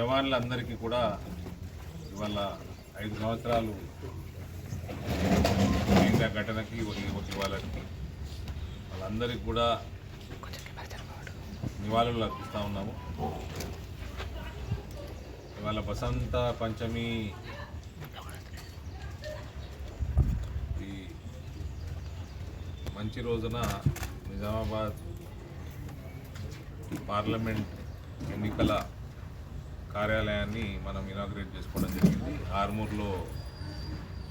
జవాన్లందరికీ కూడా ఇవాళ ఐదు సంవత్సరాలు అయింది ఘటనకి ఇవ్వాలని వాళ్ళందరికీ కూడా నివాళులు అర్పిస్తూ ఉన్నాము. ఇవాళ వసంత పంచమి ఈ మంచి రోజున నిజామాబాద్ పార్లమెంట్ ఎన్నికల కార్యాలయాన్ని మనం ఇనాగ్రేట్ చేసుకోవడం జరిగింది. ఆర్మూర్లో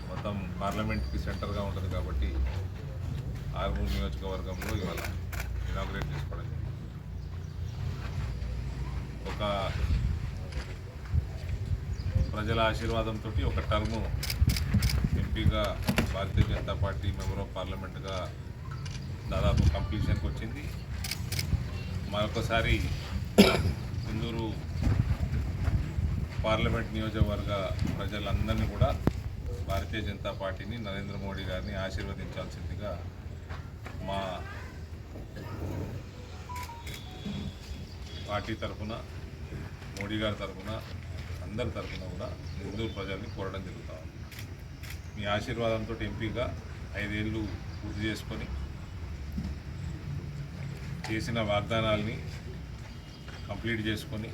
మొత్తం పార్లమెంట్కి సెంటర్గా ఉంటుంది కాబట్టి ఆర్మూర్ నియోజకవర్గంలో ఇవాళ ఇనాగ్రేట్ చేసుకోవడం జరిగింది. ఒక ప్రజల ఆశీర్వాదంతో ఒక టర్ము ఎంపీగా Bharatiya Janata party member of పార్లమెంట్గా దాదాపు కంప్లీషన్కి వచ్చింది. మరొకసారి ఇందూరు పార్లమెంట్ నియోజకవర్గ ప్రజలందరినీ కూడా భారతీయ జనతా పార్టీని నరేంద్ర మోడీ గారిని ఆశీర్వదించాల్సిందిగా మా పార్టీ తరఫున మోడీ గారి తరఫున అందరి తరఫున కూడా ఇందూరు ప్రజల్ని కోరడం జరుగుతా మీ ఆశీర్వాదంతో ఎంపీగా ఐదేళ్ళు పూర్తి చేసుకొని చేసిన వాగ్దానాల్ని కంప్లీట్ చేసుకొని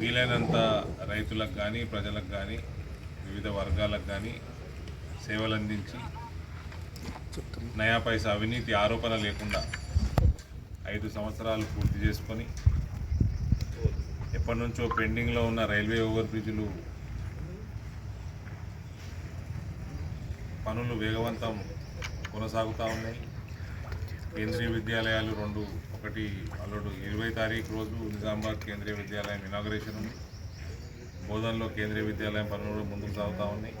వీలైనంత రైతులకు కానీ ప్రజలకు కానీ వివిధ వర్గాలకు కానీ సేవలు అందించి నయా పైసా అవినీతి ఆరోపణ లేకుండా ఐదు సంవత్సరాలు పూర్తి చేసుకొని ఎప్పటి నుంచో పెండింగ్లో ఉన్న రైల్వే ఓవర్ బ్రిడ్జ్లు పనులు వేగవంతం కొనసాగుతూ ఉన్నాయి. కేంద్రీయ విద్యాలయాలు రెండు ఒకటి అల్లుడు ఇరవై తారీఖు రోజు నిజామాబాద్ కేంద్రీయ విద్యాలయం ఇనాగ్రేషన్ ఉంది. బోధనలో కేంద్రీయ విద్యాలయం పనులు కూడా ముందుకు సాగుతూ ఉన్నాయి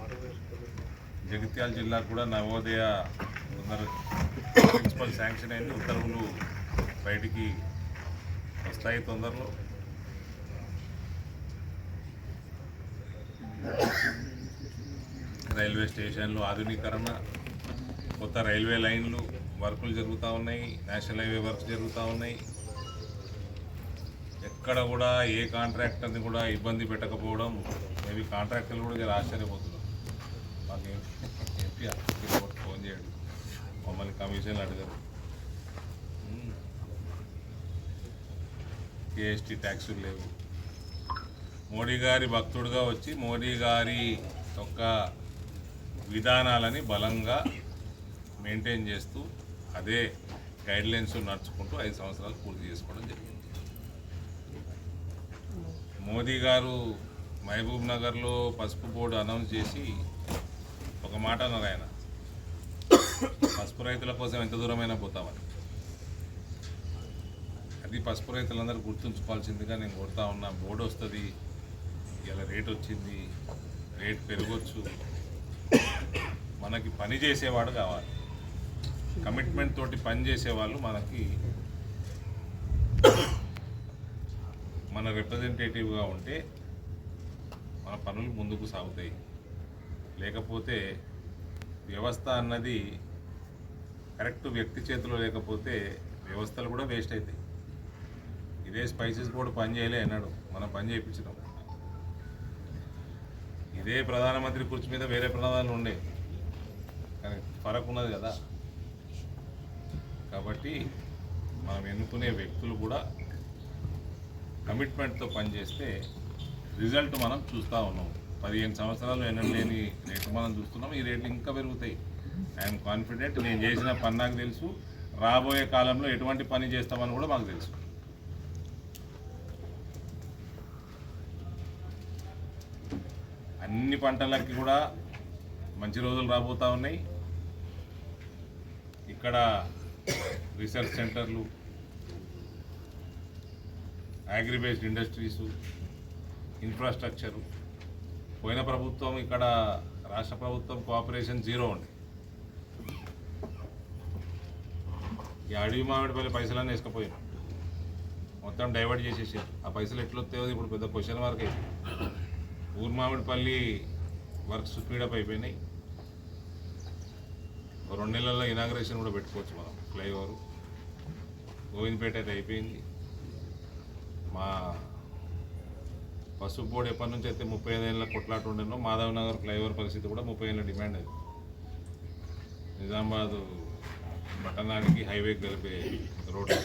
జగిత్యాల జిల్లాకు కూడా నవోదయ ప్రిన్సిపల్ శాంక్షన్ అయింది. ఉత్తర్వులు బయటికి వస్తాయి తొందరలో. రైల్వే స్టేషన్లు ఆధునీకరణ కొత్త రైల్వే లైన్లు వర్కులు జరుగుతూ ఉన్నాయి. నేషనల్ హైవే వర్క్స్ జరుగుతూ ఉన్నాయి. ఎక్కడ కూడా ఏ కాంట్రాక్టర్ని కూడా ఇబ్బంది పెట్టకపోవడం మేబీ కాంట్రాక్టర్లు కూడా చాలా ఆశ్చర్యపోతున్నారు. మాకు ఎంపీ రిపోర్ట్ ఫోన్ చేయడు. మమ్మల్ని కమిషన్లు అడగరు. జిఎస్టీ ట్యాక్సులు లేవు. మోడీ గారి భక్తుడుగా వచ్చి మోడీ గారి యొక్క విధానాలని బలంగా మెయింటైన్ చేస్తూ అదే గైడ్లైన్స్ నడుచుకుంటూ ఐదు సంవత్సరాలు పూర్తి చేసుకోవడం జరిగింది. మోదీ గారు మహబూబ్ నగర్లో పసుపు బోర్డు అనౌన్స్ చేసి ఒక మాట అన్నారు ఆయన. పసుపు రైతుల కోసం ఎంత దూరమైనా పోతామని. అది పసుపు రైతులందరూ గుర్తుంచుకోవాల్సిందిగా నేను కొడతా ఉన్నా. బోర్డు వస్తుంది ఇలా రేట్ వచ్చింది రేట్ పెరగచ్చు. మనకి పని చేసేవాడు కావాలి. కమిట్మెంట్ తోటి పని చేసేవాళ్ళు మనకి మన రిప్రజెంటేటివ్గా ఉంటే మన పనులు ముందుకు సాగుతాయి. లేకపోతే వ్యవస్థ అన్నది కరెక్ట్ వ్యక్తి చేతిలో లేకపోతే వ్యవస్థలు కూడా వేస్ట్ అవుతాయి. ఇదే స్పైసెస్ బోర్డు పని చేయలే అన్నాడు. మనం పని చేయించినాం. ఇదే ప్రధానమంత్రి కుర్చీ మీద వేరే ప్రధానాలు ఉండే. కానీ ఫరక్ ఉన్నది కదా. కాబట్టి మనం ఎన్నుకునే వ్యక్తులు కూడా కమిట్మెంట్తో పనిచేస్తే రిజల్ట్ మనం చూస్తూ ఉన్నాం. పదిహేను సంవత్సరాలు ఎన్నలేని రేట్లు మనం చూస్తున్నాం. ఈ రేట్లు ఇంకా పెరుగుతాయి. I'm confident. నేను చేసిన పని నాకు తెలుసు. రాబోయే కాలంలో ఎటువంటి పని చేస్తామని కూడా మాకు తెలుసు. అన్ని పంటలకి కూడా మంచి రోజులు రాబోతూ ఉన్నాయి. ఇక్కడ రీసెర్చ్ సెంటర్లు అగ్రిబేస్డ్ ఇండస్ట్రీస్ ఇన్ఫ్రాస్ట్రక్చరు పోయిన ప్రభుత్వం ఇక్కడ రాష్ట్ర ప్రభుత్వం కోఆపరేషన్ జీరో ఉంది. ఈ అడవి మామిడిపల్లి పైసలన్నీ వేసుకుపోయారు మొత్తం డైవర్ట్ చేసేసారు. ఆ పైసలు ఎట్లొస్తాయో ఇప్పుడు పెద్ద క్వశ్చన్ మార్క్ అయిపోయింది ఊరు మామిడిపల్లి వర్క్స్ స్పీడప్ అయిపోయినాయి. రెండు నెలల్లో ఇనాగ్రేషన్ కూడా పెట్టుకోవచ్చు మనం. ఫ్లైఓవర్ గోవిందపేట అయితే అయిపోయింది. మా పసుపు బోర్డు ఎప్పటి నుంచి అయితే ముప్పై ఐదేళ్ళ కొట్లాట ఉండేనో మాధవ్ నగర్ ఫ్లైఓవర్ పరిస్థితి కూడా ముప్పై ఏళ్ళ డిమాండ్ అది. నిజామాబాద్ పట్టణానికి హైవే కలిపే రోడ్డు.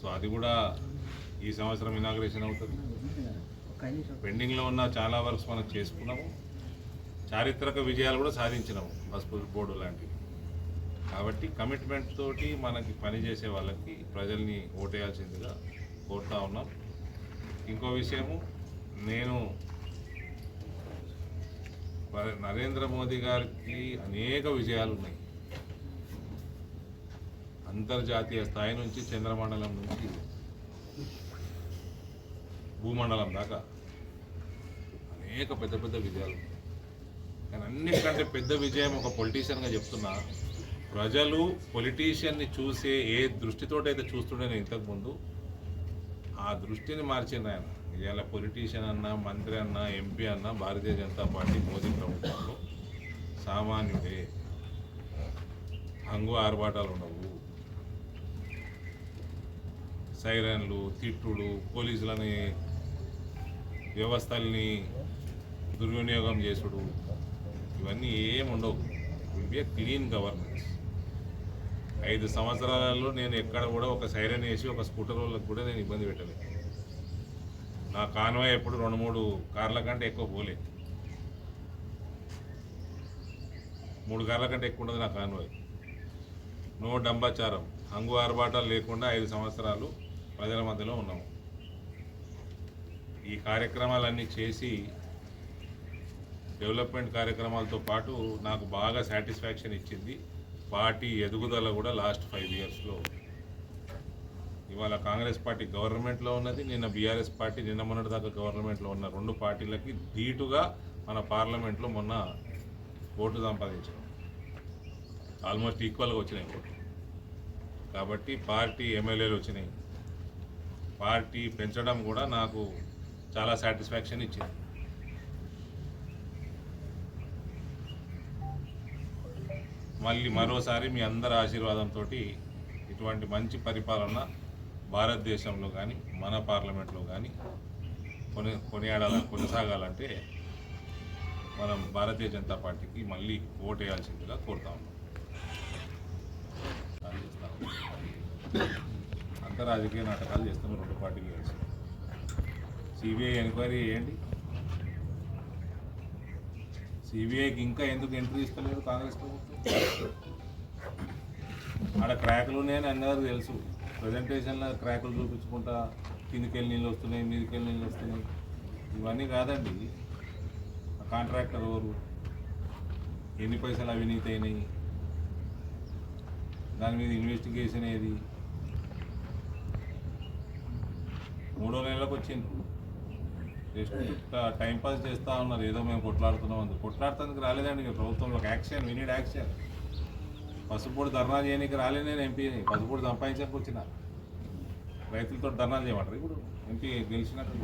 సో అది కూడా ఈ సంవత్సరం ఇనాగ్రేషన్ అవుతుంది. పెండింగ్లో ఉన్న చాలా వర్క్స్ మనం చేసుకున్నాము. చారిత్రక విజయాలు కూడా సాధించినాము పసుపు బోర్డు లాంటివి. కాబట్టి కమిట్మెంట్ తోటి మనకి పనిచేసే వాళ్ళకి ప్రజల్ని ఓటేయాల్సిందిగా కోరుతా ఉన్నాం ఇంకో విషయము నేను నరేంద్ర మోదీ గారికి అనేక విజయాలు ఉన్నాయి అంతర్జాతీయ స్థాయి నుంచి చంద్రమండలం నుంచి భూమండలం దాకా అనేక పెద్ద పెద్ద విజయాలు ఉన్నాయి. కానీ అన్నిటికంటే పెద్ద విజయం ఒక పొలిటీషియన్గా చెప్తున్నా ప్రజలు పొలిటీషియన్ని చూసే ఏ దృష్టితోటైతే చూస్తుండే నేను ఇంతకుముందు ఆ దృష్టిని మార్చింది ఆయన. ఇవాళ పొలిటీషియన్ అన్నా మంత్రి అన్నా ఎంపీ అన్నా భారతీయ జనతా పార్టీ మోదీ ప్రభుత్వంలో సామాన్యుడే. హంగు ఆర్భాటాలు ఉండవు. సైరన్లు తిట్టుడు పోలీసులని వ్యవస్థల్ని దుర్వినియోగం చేసుడు. ఇవన్నీ ఏం ఉండవు విల్ బి క్లీన్ గవర్నెన్స్ ఐదు సంవత్సరాలలో నేను ఎక్కడ కూడా ఒక సైరన్ వేసి ఒక స్కూటర్ వాళ్ళకి కూడా నేను ఇబ్బంది పెట్టలేదు. నా కాన్వాయ్ ఎప్పుడు రెండు మూడు కార్ల కంటే ఎక్కువ పోలే. మూడు కార్ల కంటే ఎక్కువ ఉండదు నా కాన్వాయ్. నో డంబాచారం. హంగు ఆర్భాటాలు లేకుండా ఐదు సంవత్సరాలు ప్రజల మధ్యలో ఉన్నాము. ఈ కార్యక్రమాలన్నీ చేసి డెవలప్మెంట్ కార్యక్రమాలతో పాటు నాకు బాగా సాటిస్ఫాక్షన్ ఇచ్చింది పార్టీ ఎదుగుదల కూడా లాస్ట్ ఫైవ్ ఇయర్స్లో ఇవాళ కాంగ్రెస్ పార్టీ గవర్నమెంట్లో ఉన్నది నిన్న బీఆర్ఎస్ పార్టీ నిన్న మొన్నటి దాకా గవర్నమెంట్లో ఉన్న రెండు పార్టీలకి ధీటుగా మన పార్లమెంట్లో మొన్న ఓటు సంపాదించాం ఆల్మోస్ట్ ఈక్వల్గా వచ్చినాయి ఓట్లు. కాబట్టి పార్టీ ఎమ్మెల్యేలు వచ్చినాయి. పార్టీ పెంచడం కూడా నాకు చాలా సాటిస్ఫాక్షన్ ఇచ్చింది. మళ్ళీ మరోసారి మీ అందరి ఆశీర్వాదంతో ఇటువంటి మంచి పరిపాలన భారతదేశంలో కానీ మన పార్లమెంట్లో కానీ కొని కొనియాడాల కొనసాగాలంటే మనం భారతీయ జనతా పార్టీకి మళ్ళీ ఓటేయాల్సిందిగా కోరుతా ఉన్నాం. అంత రాజకీయ నాటకాలు చేస్తాం రెండు పార్టీలు కలిసి. సిబిఐ ఎంక్వైరీ చేయండి. సిబిఐకి ఇంకా ఎందుకు ఎంట్రీ ఇస్తలేదు కాంగ్రెస్ ప్రభుత్వం? ఆడ క్రాకులు ఉన్నాయని అందరూ తెలుసు. ప్రజెంటేషన్లో క్రాకులు చూపించుకుంటా కిందికెళ్ళి నీళ్ళు వస్తున్నాయి మీదికెళ్ళి నీళ్ళు వస్తున్నాయి. ఇవన్నీ కాదండి. ఆ కాంట్రాక్టర్ ఎవరు? ఎన్ని పైసలు అవినీతి అయినాయి దాని మీద ఇన్వెస్టిగేషన్ ఏది? మూడో నెలలకు వచ్చింది జస్ట్ టైం పాస్ చేస్తా ఉన్నారు. ఏదో మేము కొట్లాడుతున్నాం అందు. కొట్లాడుతానికి రాలేదండి ఇక ప్రభుత్వంలో. ఒక యాక్షన్ వినీడ్ యాక్షన్ పసుపూడి ధర్నా చేయడానికి రాలే నేను ఎంపీని పసుపూడి సంపాదించడానికి వచ్చిన. రైతులతో ధర్నా చేయమంటారు. ఇప్పుడు ఎంపీ గెలిచినట్టు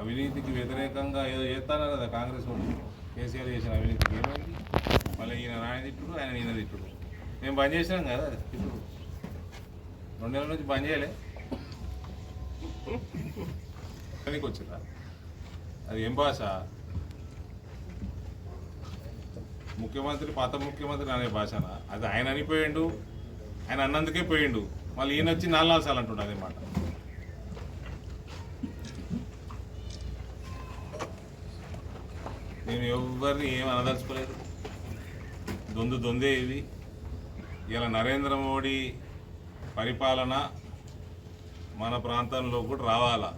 అవినీతికి వ్యతిరేకంగా ఏదో చేస్తానన్నారు కదా కాంగ్రెస్ వాళ్ళు. కేసీఆర్ చేసిన అవినీతికి ఏమైంది? మళ్ళీ ఈయన ఆయన తిట్టుడు ఆయన ఈయన తిట్టుడు మేము పనిచేసినాం కదా. తిట్టుడు రెండు నెలల నుంచి బంద్ చేయలే. పనికి వచ్చిందా? అది ఏం భాష? ముఖ్యమంత్రి పాత ముఖ్యమంత్రి అనే భాషనా? అది ఆయన అనిపోయిండు ఆయన అన్నందుకే పోయిండు. మళ్ళీ ఈయన వచ్చి నాలుగు నాలుగు సార్లు మాట. నేను ఎవరిని ఏం అనదలుచుకోలేదు. దొందు దొందే ఇది. ఇలా నరేంద్ర మోడీ పరిపాలన మన ప్రాంతంలో కూడా రావాలా?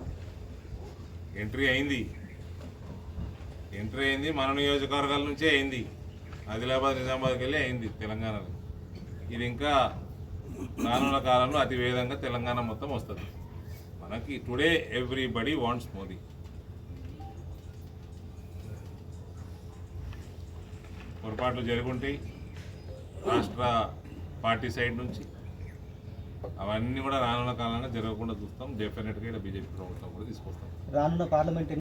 ఎంట్రీ అయింది. ఎంట్రీ అయింది మన నియోజకవర్గాల నుంచే అయింది. ఆదిలాబాద్ నిజామాబాద్కి వెళ్ళి అయింది తెలంగాణలో. ఇది ఇంకా రానున్న కాలంలో అతి వేగంగా తెలంగాణ మొత్తం వస్తుంది. మనకి టుడే ఎవ్రీబడి వాంట్స్ మోదీ. పొరపాట్లు జరుగుంటాయి. రాష్ట్ర పార్టీ సైడ్ నుంచి అవన్నీ కూడా రానున్న కాలంలో జరగకుండా చూస్తాం. డెఫినెట్గా ఇక్కడ బీజేపీ ప్రభుత్వం కూడా తీసుకొస్తాం. రానున్న పార్లమెంట్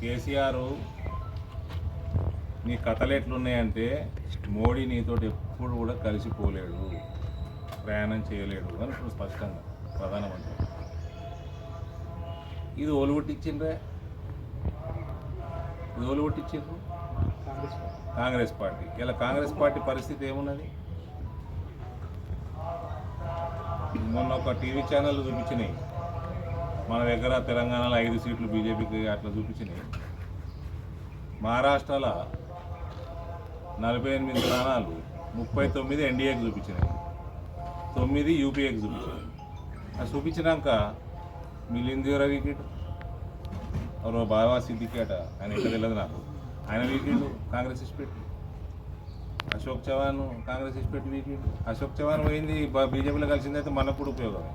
కేసీఆర్ నీ కథలు ఎట్లున్నాయంటే మోడీ నీతోటి ఎప్పుడు కూడా కలిసిపోలేడు ప్రయాణం చేయలేడు అని ఇప్పుడు స్పష్టంగా ప్రధానమంత్రి. ఇది ఓలు కొట్టించిండ్రే? ఇది ఓలు కాంగ్రెస్ పార్టీ. ఇలా కాంగ్రెస్ పార్టీ పరిస్థితి ఏమున్నది? మొన్న ఒక టీవీ ఛానల్ చూపించినాయి. మన దగ్గర తెలంగాణలో ఐదు సీట్లు బీజేపీకి అట్లా చూపించినాయి. మహారాష్ట్రలో నలభై ఎనిమిది స్థానాలు ముప్పై తొమ్మిది ఎన్డీఏకి చూపించినాయి. తొమ్మిది యూపీఏకి చూపించినాయి. అది చూపించినాక మిలింది ఎవరో వికెట్? ఎవరో బాబా సిద్దికేట ఆయన ఎక్కడ తెలియదు నాకు. ఆయన వీకెండ్ కాంగ్రెస్ ఇచ్చిపెట్టి. అశోక్ చవాన్ కాంగ్రెస్ ఇచ్చిపెట్టి వీకెండ్. అశోక్ చవాన్ పోయింది బీజేపీలో కలిసిందైతే మనకు కూడా ఉపయోగమే.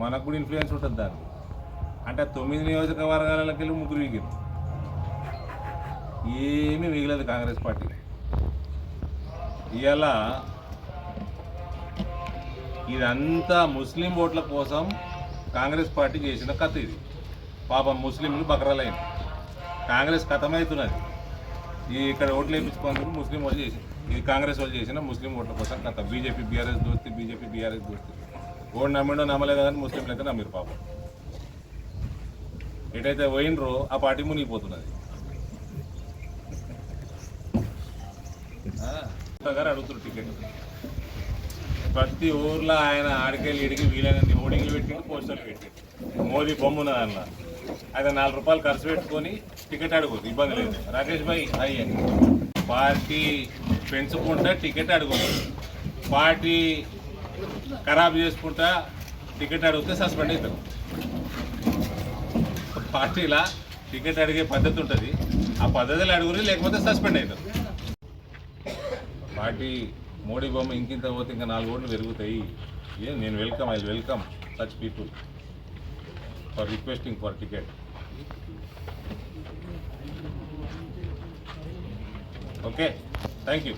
మనకు కూడా ఇన్ఫ్లుయెన్స్ ఉంటుంది దాన్ని అంటే తొమ్మిది నియోజకవర్గాలకి వెళ్ళి ముగ్గురు వీగింది ఏమీ మిగిలేదు కాంగ్రెస్ పార్టీ. ఇవాళ ఇదంతా ముస్లిం ఓట్ల కోసం కాంగ్రెస్ పార్టీ చేసిన కథ ఇది. పాపం ముస్లింలు బకరాలైన. కాంగ్రెస్ కథమవుతున్నది ఈ ఇక్కడ ఓట్లు వేయించుకోందుకు ముస్లిం వాళ్ళు చేసింది ఇది కాంగ్రెస్ వాళ్ళు చేసిన ముస్లిం ఓట్ల కోసం కథ. బీజేపీ బీఆర్ఎస్ దోస్తి బీజేపీ బీఆర్ఎస్ దోస్తి. గోడు నమ్మిండో నమ్మలేదు కానీ ముస్లింలు అయితే నమ్మిరు పాపం. ఎటైతే పోయినరో ఆ పార్టీ మునిగిపోతున్నది. గారు అడుగుతున్నారు టికెట్. ప్రతి ఊర్లో ఆయన ఆడికెళ్ళి ఇడికి వీలైనన్ని హోర్డింగ్లు పెట్టిండు పోస్టర్లు పెట్టిండు. మోదీ బొమ్మ ఉన్నది అన్న అయితే నాలుగు రూపాయలు ఖర్చు పెట్టుకొని టికెట్ అడుగుతుంది ఇబ్బంది లేదు. రాకేష్ భాయ్ అయ్యే పార్టీ పెంచుకుంటే టికెట్ అడుగుతుంది. పార్టీ ఖరాబ్ చేసుకుంటా టికెట్ అడిగితే సస్పెండ్ అవుతాం. పార్టీలా టికెట్ అడిగే పద్ధతి ఉంటుంది. ఆ పద్ధతిలో అడుగురి లేకపోతే సస్పెండ్ అవుతారు పార్టీ మోడీ బొమ్మ ఇంకింత పోతే ఇంకా నాలుగు ఓట్లు పెరుగుతాయి. ఏం నేను welcome I welcome such people for requesting for ticket. Okay thank you